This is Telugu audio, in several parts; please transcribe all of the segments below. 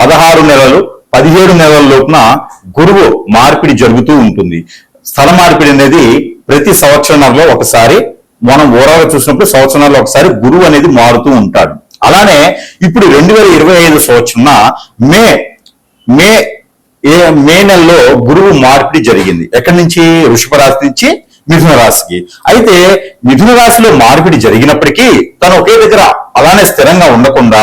పదహారు నెలలు పదిహేడు నెలల లోపున గురువు మార్పిడి జరుగుతూ ఉంటుంది. స్థల మార్పిడి అనేది ప్రతి సంవత్సరంలో ఒకసారి మనం ఓవరాల్ చూసినప్పుడు సంవత్సరాల్లో ఒకసారి గురువు అనేది మారుతూ ఉంటాడు. అలానే ఇప్పుడు రెండు వేల ఇరవై ఐదు సంవత్సరం మే మే ఏ మే నెలలో గురువు మార్పిడి జరిగింది. ఎక్కడి నుంచి? వృషభ రాశి నుంచి మిథున రాశికి. అయితే మిథున రాశిలో మార్పిడి జరిగినప్పటికీ తను ఒకే దగ్గర అలానే స్థిరంగా ఉండకుండా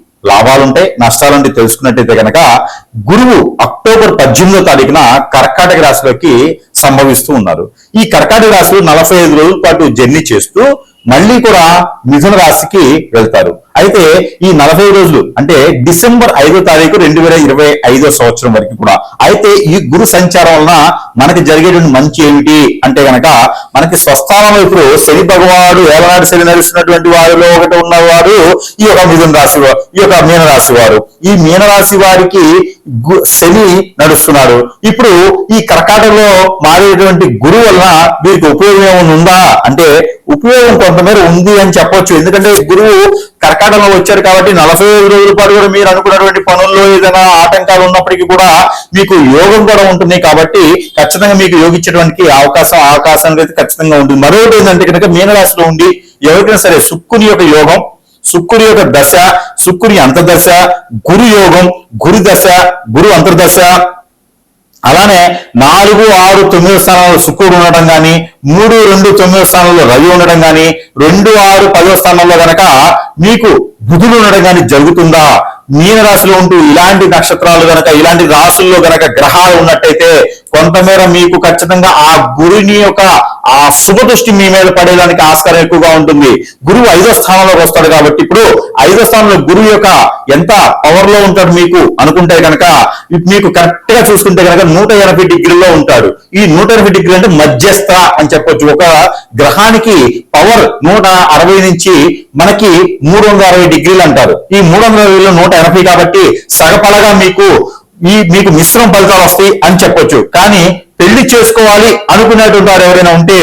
లాభాలుంటాయి నష్టాలుంటే తెలుసుకున్నట్టయితే కనుక గురువు అక్టోబర్ పద్దెనిమిదో తారీఖున కర్కాటక రాశిలోకి సంభవిస్తూ ఉన్నారు. ఈ కర్కాటక రాశిలో నలభై ఐదు రోజుల పాటు జర్నీ చేస్తూ మళ్ళీ కూడా మిథున రాశికి వెళ్తారు. అయితే ఈ నలభై రోజులు అంటే డిసెంబర్ ఐదో తారీఖు రెండు వేల ఇరవై ఐదో సంవత్సరం వరకు కూడా. అయితే ఈ గురు సంచారం వలన మనకి జరిగేటువంటి మంచి ఏమిటి అంటే గనక మనకి స్వస్థానంలో ఇప్పుడు శని భగవాడు ఏలనాడు శని నడుస్తున్నటువంటి వారిలో ఒకటి ఉన్నవాడు ఈ యొక్క మిథున రాశి ఈ యొక్క మీనరాశి వారు. ఈ మీనరాశి వారికి గు- శని నడుస్తున్నాడు. ఇప్పుడు ఈ కర్కాటకలో మారేటువంటి గురువు వలన వీరికి ఉపయోగం ఏమైనా ఉందా? అంటే ఉపయోగం కొంతమేర ఉంది అని చెప్పొచ్చు. ఎందుకంటే గురువు కర్కాటకంలో వచ్చారు కాబట్టి నలభై ఐదు రోజుల పాటు కూడా మీరు అనుకున్నటువంటి పనుల్లో ఏదైనా ఆటంకాలు ఉన్నప్పటికీ కూడా మీకు యోగం కూడా ఉంటుంది కాబట్టి ఖచ్చితంగా మీకు యోగించడానికి అవకాశం అవకాశం అనేది ఖచ్చితంగా ఉంటుంది. మరొకటి ఏంటంటే కనుక మీనరాశిలో ఉండి ఎవరికైనా సరే శుక్కుని యొక్క యోగం శుక్రుడి యొక్క దశ శుక్రుని అంతర్దశ గురు యోగం గురు దశ గురు అంతర్దశ అలానే నాలుగు ఆరు తొమ్మిది స్థానంలో శుక్రుడు ఉండడం కానీ మూడు రెండు తొమ్మిది స్థానంలో రవి ఉండడం కానీ రెండు ఆరు పదో స్థానంలో గనక మీకు బుధుడు ఉండడం కానీ జరుగుతుందా? మీన రాశిలో ఉంటూ ఇలాంటి నక్షత్రాలు గనక ఇలాంటి రాశుల్లో గనక గ్రహాలు ఉన్నట్టయితే కొంతమేర మీకు ఖచ్చితంగా ఆ గురుని యొక్క ఆ శుభ దృష్టి మీ మీద పడేదానికి ఆస్కారం ఎక్కువగా ఉంటుంది. గురువు ఐదో స్థానంలోకి వస్తాడు కాబట్టి ఇప్పుడు ఐదో స్థానంలో గురువు యొక్క ఎంత పవర్లో ఉంటాడు మీకు అనుకుంటే కనుక మీకు కరెక్ట్గా చూసుకుంటే కనుక నూట ఎనభై డిగ్రీలో ఉంటాడు. ఈ నూట ఎనభై డిగ్రీ అంటే మధ్యస్థ అని చెప్పొచ్చు. ఒక గ్రహానికి పవర్ నూట అరవై నుంచి మనకి మూడు వందల అరవై డిగ్రీలు అంటారు. ఈ మూడు వందల అరవైలో నూట ఎనభై కాబట్టి సగపలగా మీకు ఈ మీకు మిశ్రమ ఫలితాలు వస్తాయి అని చెప్పొచ్చు. కానీ పెళ్ళి చేసుకోవాలి అనుకునేటువంటి వారు ఎవరైనా ఉంటే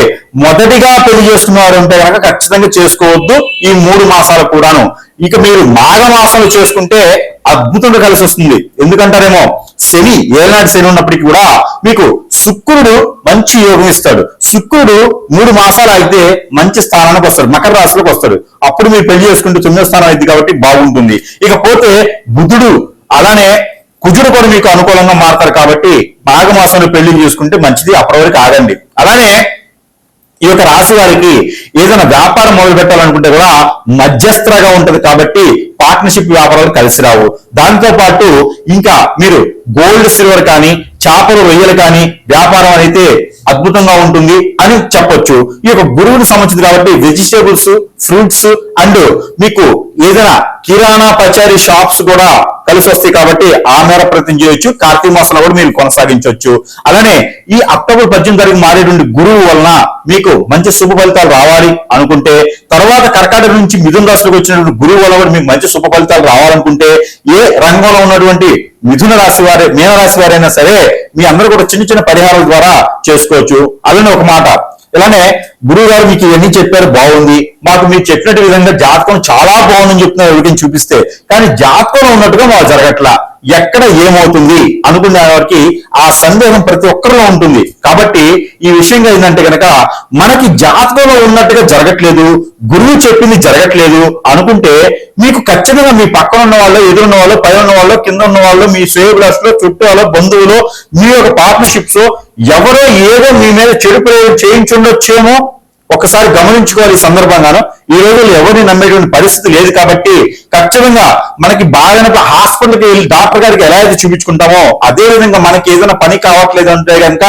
మొదటిగా పెళ్ళి చేసుకున్నవారు ఉంటే కనుక ఖచ్చితంగా చేసుకోవద్దు ఈ మూడు మాసాలు కూడాను. ఇక మీరు మాఘ మాసంలో చేసుకుంటే అద్భుతంగా కలిసి వస్తుంది. ఎందుకంటారేమో శని ఏనాటి శని ఉన్నప్పటికీ కూడా మీకు శుక్రుడు మంచి యోగం ఇస్తాడు. శుక్రుడు మూడు మాసాలు అయితే మంచి స్థానానికి వస్తాడు మకర రాశిలోకి వస్తాడు. అప్పుడు మీరు పెళ్ళి చేసుకుంటే తొమ్మిదో స్థానం అయింది కాబట్టి బాగుంటుంది. ఇకపోతే బుధుడు అలానే కుజుడు కూడా మీకు అనుకూలంగా మారతారు కాబట్టి మాఘమాసంలో పెళ్ళి చేసుకుంటే మంచిది అప్పటి వరకు ఆగండి. అలానే ఈ యొక్క రాశి వారికి ఏదైనా వ్యాపారం మొదలు పెట్టాలనుకుంటే కూడా మధ్యస్థగా ఉంటది కాబట్టి పార్ట్నర్షిప్ వ్యాపారాలు కలిసి రావు. దాంతో పాటు ఇంకా మీరు గోల్డ్ సిల్వర్ కానీ చేపలు రొయ్యలు కానీ వ్యాపారం అయితే అద్భుతంగా ఉంటుంది అని చెప్పొచ్చు. ఈ యొక్క గురువుని సంబంధించింది కాబట్టి వెజిటేబుల్స్ ఫ్రూట్స్ అండ్ మీకు ఏదైనా కిరాణా పచారీ షాప్స్ కూడా కలిసి వస్తాయి కాబట్టి ఆ మేర ప్రయత్నం చేయొచ్చు. కార్తీక మాసంలో కూడా మీరు కొనసాగించవచ్చు అలానే ఈ అక్టోబర్ పద్దెనిమిది తారీఖు మారేటువంటి గురువు వలన మీకు మంచి శుభ ఫలితాలు రావాలి అనుకుంటే తర్వాత కర్కాటక నుంచి మిథున రాశిలోకి వచ్చినటువంటి గురువు వల్ల కూడా మీకు మంచి శుభ ఫలితాలు రావాలనుకుంటే ఏ రంగంలో ఉన్నటువంటి మిథున రాశి వారి మీన రాశి వారైనా సరే మీ అందరూ కూడా చిన్న చిన్న పరిహారాల ద్వారా చేసుకోవచ్చు. అలానే ఒక మాట. ఇలానే గురువు గారు మీకు ఇవన్నీ చెప్పారు బాగుంది. మాకు మీరు చెప్పినట్టు విధంగా జాతకం చాలా బాగుందని చెప్తున్నారు ఎవరికైనా చూపిస్తే కానీ జాతకంలో ఉన్నట్టుగా మాకు జరగట్లా. ఎక్కడ ఏమవుతుంది అనుకునే వారికి ఆ సందేహం ప్రతి ఒక్కరిలో ఉంటుంది. కాబట్టి ఈ విషయంగా ఏంటంటే కనుక మనకి జాతకంలో ఉన్నట్టుగా జరగట్లేదు గురువు చెప్పింది జరగట్లేదు అనుకుంటే మీకు ఖచ్చితంగా మీ పక్కన ఉన్న వాళ్ళు ఎదురున్న వాళ్ళు పై ఉన్న వాళ్ళు కింద ఉన్న వాళ్ళు మీ శ్రేయభిలాషులు చుట్టూ వాళ్ళు బంధువులు మీ యొక్క పార్ట్నర్షిప్స్ ఎవరో ఏదో మీ మీద చెడు ప్రయోగం చేయించుండొచ్చేమో ఒకసారి గమనించుకోవాలి ఈ సందర్భంగాను. ఈ రోజు ఎవరిని నమ్మేటువంటి పరిస్థితి లేదు కాబట్టి ఖచ్చితంగా మనకి బాగానప్పుడు హాస్పిటల్కి వెళ్ళి డాక్టర్ గారికి ఎలా అయితే చూపించుకుంటామో అదే విధంగా మనకి ఏదైనా పని కావట్లేదు అంటే కనుక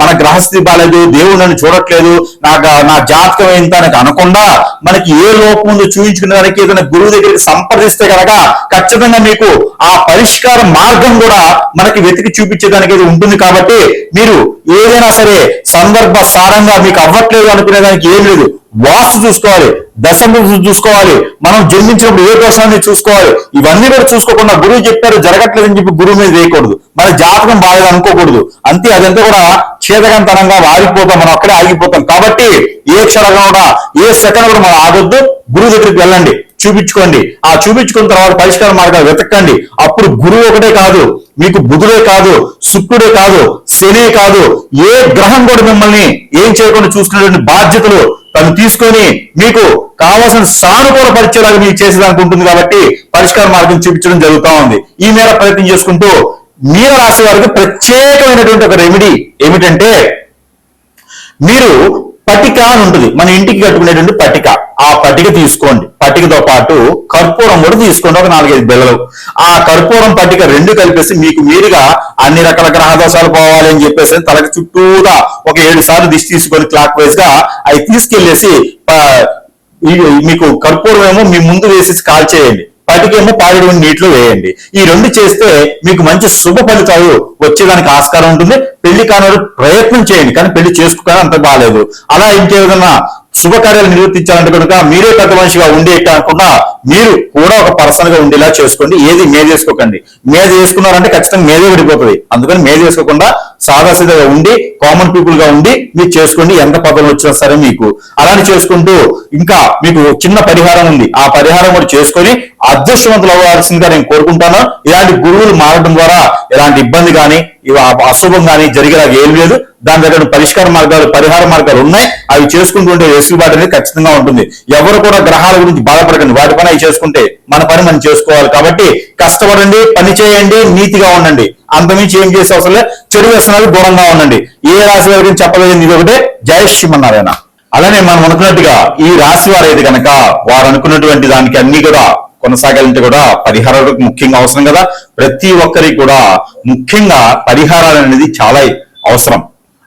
మన గ్రహస్థితి బాగాలేదు దేవుడు నన్ను చూడట్లేదు నాకు నా జాతకం ఏంటో అని అనకుండా మనకి ఏ లోపం ఉందో చూపించుకునే దానికి ఏదైనా గురువు దగ్గరికి సంప్రదిస్తే కనుక ఖచ్చితంగా మీకు ఆ పరిష్కార మార్గం కూడా మనకి వెతికి చూపించేదానికి ఇది ఉంటుంది కాబట్టి మీరు ఏదైనా సరే సందర్భ సారంగా మీకు అవ్వట్లేదు అనుకునే దానికి ఏం లేదు. వాస్తు చూసుకోవాలి దశము చూసుకోవాలి మనం జన్మించినప్పుడు ఏ దోషాన్ని చూసుకోవాలి ఇవన్నీ కూడా చూసుకోకుండా గురువు చెప్పారు జరగట్లేదని చెప్పి గురువు మీద వేయకూడదు. మన జాతకం బాగా అనుకోకూడదు. అంతే అదంతా కూడా ఛేదకంతరంగా ఆగిపోతాం మనం అక్కడే ఆగిపోతాం. కాబట్టి ఏ క్షణంగా కూడా ఏ సెకండ్ కూడా మనం ఆగొద్దు. గురువు దగ్గరికి వెళ్ళండి. చూపించుకోండి. ఆ చూపించుకున్న తర్వాత పరిష్కార మార్గాలు వెతకండి. అప్పుడు గురువు ఒకటే కాదు మీకు బుధుడే కాదు శుక్రుడే కాదు శనే కాదు ఏ గ్రహం కూడా మిమ్మల్ని ఏం చేయకుండా చూసుకునేటువంటి బాధ్యతలు తను తీసుకొని మీకు కావాల్సిన సానుకూల పరిచయాలు మీకు చేసేదానికి ఉంటుంది కాబట్టి పరిష్కార మార్గం చూపించడం జరుగుతూ ఉంది. ఈ మేర ప్రయత్నం చేసుకుంటూ మీన రాశి వారికి ప్రత్యేకమైనటువంటి ఒక రెమెడీ ఏమిటంటే మీరు పటిక అని ఉంటుంది. మన ఇంటికి కట్టుకునేటువంటి పటిక. ఆ పటిక తీసుకోండి. పటికతో పాటు కర్పూరం కూడా తీసుకోండి. ఒక నాలుగైదు బిళ్ళలు ఆ కర్పూరం పటిక రెండు కలిపేసి మీకు మీరుగా అన్ని రకాల గ్రహదోషాలు పోవాలి అని చెప్పేసి తలకి చుట్టూగా ఒక ఏడు సార్లు దిష్టి తీసుకొని క్లాక్ వైజ్గా అవి తీసుకెళ్ళేసి మీకు కర్పూరం ఏమో మీ ముందు వేసేసి కాల్ చేయండి పటికేమో పాడేటువంటి నీటిలో వేయండి. ఈ రెండు చేస్తే మీకు మంచి శుభ ఫలితాలు వచ్చేదానికి ఆస్కారం ఉంటుంది. పెళ్ళి కానివారు ప్రయత్నం చేయండి. కానీ పెళ్ళి చేసుకోకానీ అంత బాగాలేదు అలా ఇంకేదన్నా శుభకార్యాలు నిర్వర్తించాలంటే కనుక మీరే పెద్ద మనిషిగా ఉండే కాకుండా మీరు కూడా ఒక పర్సన్గా ఉండేలా చేసుకోండి. ఏది మీద చేసుకోకండి. మీద చేసుకున్నారంటే ఖచ్చితంగా మేదే విడిపోతుంది. అందుకని మీద చేసుకోకుండా సాదాసీదాగా ఉండి కామన్ పీపుల్గా ఉండి మీరు చేసుకోండి ఎంత పదవులు వచ్చినా సరే మీకు. అలానే చేసుకుంటూ ఇంకా మీకు చిన్న పరిహారం ఉంది. ఆ పరిహారం కూడా చేసుకొని అదృష్టవంతులు అవ్వాల్సిందిగా నేను కోరుకుంటాను. ఇలాంటి గురువులు మారడం ద్వారా ఎలాంటి ఇబ్బంది కానీ అశుభం కానీ జరిగేలాగా ఏం లేదు. దాని దగ్గర పరిష్కార మార్గాలు పరిహార మార్గాలు ఉన్నాయి. అవి చేసుకుంటుంటే వెసులుబాటు అనేది ఖచ్చితంగా ఉంటుంది. ఎవరు కూడా గ్రహాల గురించి బాధపడకండి. వాటి పని అవి చేసుకుంటే మన పని మనం చేసుకోవాలి. కాబట్టి కష్టపడండి పని చేయండి నీతిగా ఉండండి. అంతమించి ఏం చేసే అవసరం లేదు. చెడు వ్యసనాలు దూరంగా ఉండండి. ఏ రాశి వారి గురించి చెప్పలేదు ఇది ఒకటే. జయ శ్రీమన్నారాయణ. అలానే మనం అనుకున్నట్టుగా ఈ రాశి వారైతే కనుక వారు అనుకున్నటువంటి దానికి అన్ని కూడా కొనసాగాలంటే కూడా పరిహారాలకు ముఖ్యంగా అవసరం కదా. ప్రతి ఒక్కరికి కూడా ముఖ్యంగా పరిహారాలు అనేది చాలా అవసరం.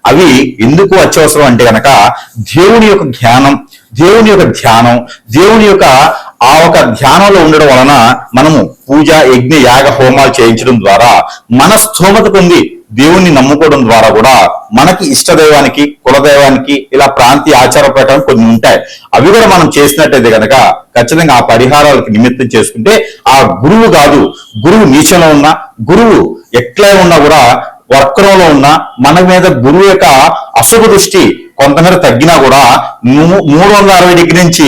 అవి ఎందుకు అత్యవసరం అంటే గనక దేవుని యొక్క జ్ఞానం దేవుని యొక్క ధ్యానం దేవుని యొక్క ఆ ఒక ధ్యానంలో ఉండడం వలన మనము పూజ యజ్ఞ యాగ హోమాలు చేయించడం ద్వారా మన స్థోమత పొంది దేవుణ్ణి నమ్ముకోవడం ద్వారా కూడా మనకి ఇష్టదైవానికి కులదైవానికి ఇలా ప్రాంతీయ ఆచార ప్రకారం కొన్ని ఉంటాయి. అవి కూడా మనం చేసినట్టయితే కనుక ఖచ్చితంగా ఆ పరిహారాలకు నిమిత్తం చేసుకుంటే ఆ గురువు కాదు గురువు నీచంలో ఉన్నా గురువు ఎట్లా ఉన్నా కూడా వక్రంలో ఉన్న మన మీద గురువు యొక్క అశుభ దృష్టి కొంతమేర తగ్గినా కూడా మూ- మూడు వందల అరవై డిగ్రీ నుంచి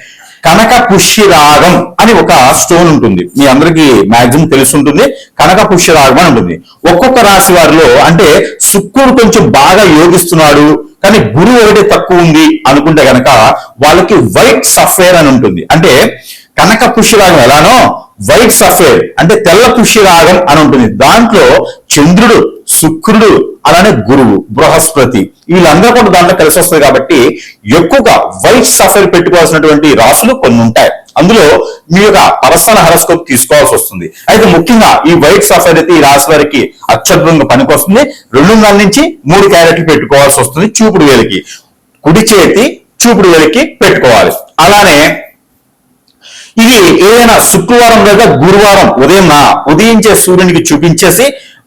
కనక పుష్యరాగం అని ఒక స్టోన్ ఉంటుంది. మీ అందరికీ మాక్సిమం తెలిసి ఉంటుంది కనక పుష్యరాగం అని ఉంటుంది. ఒక్కొక్క రాశి వారిలో అంటే శుక్రుడు కొంచెం బాగా యోగిస్తున్నాడు కానీ గురువు ఒకటి తక్కువ ఉంది అనుకుంటే గనక వాళ్ళకి వైట్ సఫేర్ అని ఉంటుంది. అంటే కనక పుష్యరాగం ఎలానో వైట్ సఫేర్ అంటే తెల్ల పుష్యరాగం అని ఉంటుంది. దాంట్లో చంద్రుడు శుక్రుడు అలానే గురువు బృహస్పతి. వీళ్ళందరూ కూడా దాంట్లో కలిసి వస్తుంది కాబట్టి ఎక్కువగా వైట్ సఫర్ పెట్టుకోవాల్సినటువంటి రాసులు కొన్ని ఉంటాయి. అందులో మీ యొక్క పర్సనల్ హెరస్కోప్ తీసుకోవాల్సి వస్తుంది. అయితే ముఖ్యంగా ఈ వైట్ సఫైర్ అయితే ఈ రాశి వారికి అత్యద్భుతంగా పనికొస్తుంది. రెండున్నర నుంచి మూడు క్యారెట్లు పెట్టుకోవాల్సి వస్తుంది చూపుడు వేలికి. కుడి చేతి చూపుడు వేలికి పెట్టుకోవాలి. అలానే ఇది ఏదైనా శుక్రవారం లేదా గురువారం ఉదయం నా ఉదయించే సూర్యునికి చూపించేసి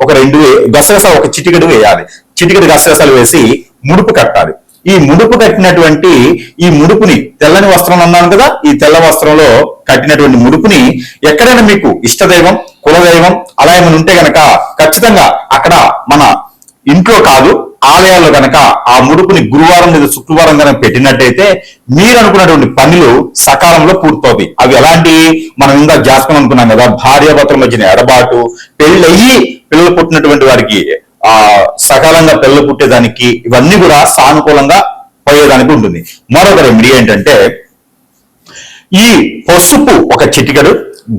ఒక రెండు వే- గసగసాలు ఒక చిటికెడు వేయాలి. చిటికెడు గసగసాలు వేసి ముడుపు కట్టాలి. ఈ ముడుపు కట్టినటువంటి ఈ ముడుపుని తెల్లని వస్త్రం అన్నాను కదా ఈ తెల్ల వస్త్రంలో కట్టినటువంటి ముడుపుని ఎక్కడైనా మీకు ఇష్టదైవం కులదైవం అలా ఏమైనా ఉంటే గనక ఖచ్చితంగా అక్కడ మన ఇంట్లో కాదు ఆలయాల్లో గనక ఆ ముడుపుని గురువారం లేదా శుక్రవారం కనుక పెట్టినట్టయితే మీరు అనుకున్నటువంటి పనులు సకాలంలో పూర్తవుతాయి. అవి ఎలాంటి మనం ఇంకా జాతకం అనుకున్నాం కదా భార్యాభర్తల మధ్యన ఎడబాటు పెళ్ళయ్యి పిల్లలు పుట్టినటువంటి వారికి ఆ సకాలంగా పిల్లలు పుట్టేదానికి ఇవన్నీ కూడా సానుకూలంగా పోయేదానికి ఉంటుంది. మరొక రెమెడీ ఏంటంటే ఈ పసుపు ఒక చిటికెడు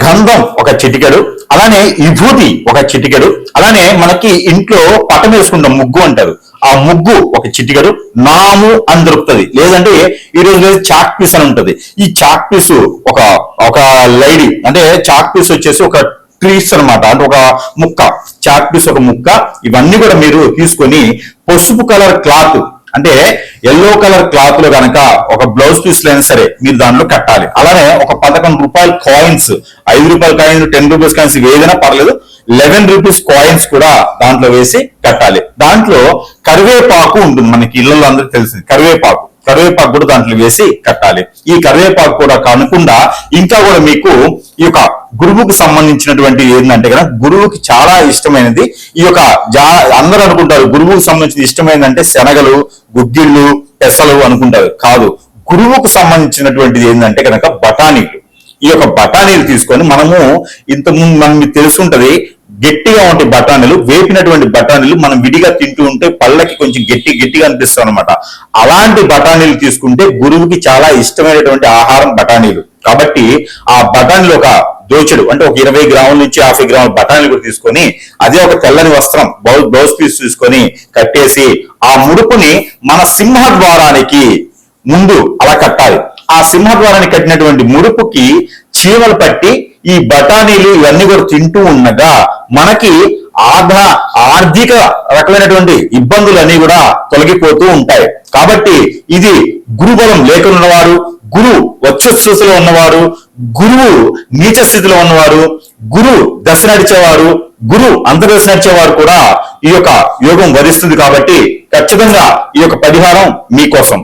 గంధం ఒక చిటికెడు అలానే విభూతి ఒక చిటికెడు అలానే మనకి ఇంట్లో పటం వేసుకుంటాం ముగ్గు అంటారు. ఆ ముగ్గు ఒక చిటికెడు నాము అని దొరుకుతుంది. లేదంటే ఈ రోజు చాక్ పీస్ అని ఉంటుంది. ఈ చాక్ పీస్ ఒక ఒక లైడీ అంటే చాక్ పీస్ వచ్చేసి ఒక ట్రీస్ అనమాట అంటే ఒక ముక్క చాక్ పీస్ ఒక ముక్క ఇవన్నీ కూడా మీరు తీసుకొని పసుపు కలర్ క్లాత్ అంటే ఎల్లో కలర్ క్లాత్లో కనుక ఒక బ్లౌజ్ పీస్ అయినా సరే మీరు దాంట్లో కట్టాలి. అలానే ఒక పదకొండు రూపాయల కాయిన్స్ ఐదు రూపాయల కాయిన్స్ టెన్ రూపీస్ కాయిన్స్ ఏదైనా పర్లేదు లెవెన్ రూపీస్ కాయిన్స్ కూడా దాంట్లో వేసి కట్టాలి. దాంట్లో కరివేపాకు ఉంటుంది మనకి ఇళ్ళల్లో అందరికీ తెలిసింది కరివేపాకు. కరివేపాకు కూడా దాంట్లో వేసి కట్టాలి. ఈ కరివేపాకు కూడా కానుకుండా ఇంకా కూడా మీకు ఈ యొక్క గురువుకు సంబంధించినటువంటి ఏంటంటే కదా గురువుకి చాలా ఇష్టమైనది. ఈ యొక్క జా అందరూ అనుకుంటారు గురువుకు సంబంధించిన ఇష్టమైనదంటే శనగలు గుగ్గిళ్ళు పెసలు అనుకుంటారు. కాదు గురువుకు సంబంధించినటువంటిది ఏంటంటే కనుక బఠానీలు. ఈ యొక్క బఠానీలు తీసుకొని మనము ఇంతకుముందు మనం మీకు తెలుసుంటది గట్టిగా ఉంటే బఠానీలు వేపినటువంటి బఠానీలు మనం విడిగా తింటూ ఉంటే పళ్ళకి కొంచెం గట్టి గట్టిగా అనిపిస్తాం అనమాట అలాంటి బఠానీలు తీసుకుంటే గురువుకి చాలా ఇష్టమైనటువంటి ఆహారం బఠానీలు. కాబట్టి ఆ బఠానీలు ఒక దోచెడు అంటే ఒక ఇరవై గ్రాముల నుంచి యాభై గ్రాముల బఠానీలు కూడా తీసుకొని అదే ఒక తెల్లని వస్త్రం బ్లౌజ్ బ్లౌజ్ పీస్ తీసుకొని కట్టేసి ఆ ముడుపుని మన సింహద్వారానికి ముందు అలా కట్టాలి. ఆ సింహద్వారానికి కట్టినటువంటి ముడుపుకి చీమలు పట్టి ఈ బఠానీలు ఇవన్నీ కూడా తింటూ ఉండగా మనకి ఆర్థ ఆర్థిక రకమైనటువంటి ఇబ్బందులు కూడా తొలగిపోతూ ఉంటాయి. కాబట్టి ఇది గురుబలం లేకున్నవారు గురు వచ్చస్థితిలో ఉన్నవారు గురువు నీచ స్థితిలో ఉన్నవారు గురు దశ నడిచేవారు గురు అంతర్దశ నడిచేవారు కూడా ఈ యొక్క యోగం వరిస్తుంది కాబట్టి ఖచ్చితంగా ఈ యొక్క పరిహారం మీకోసం.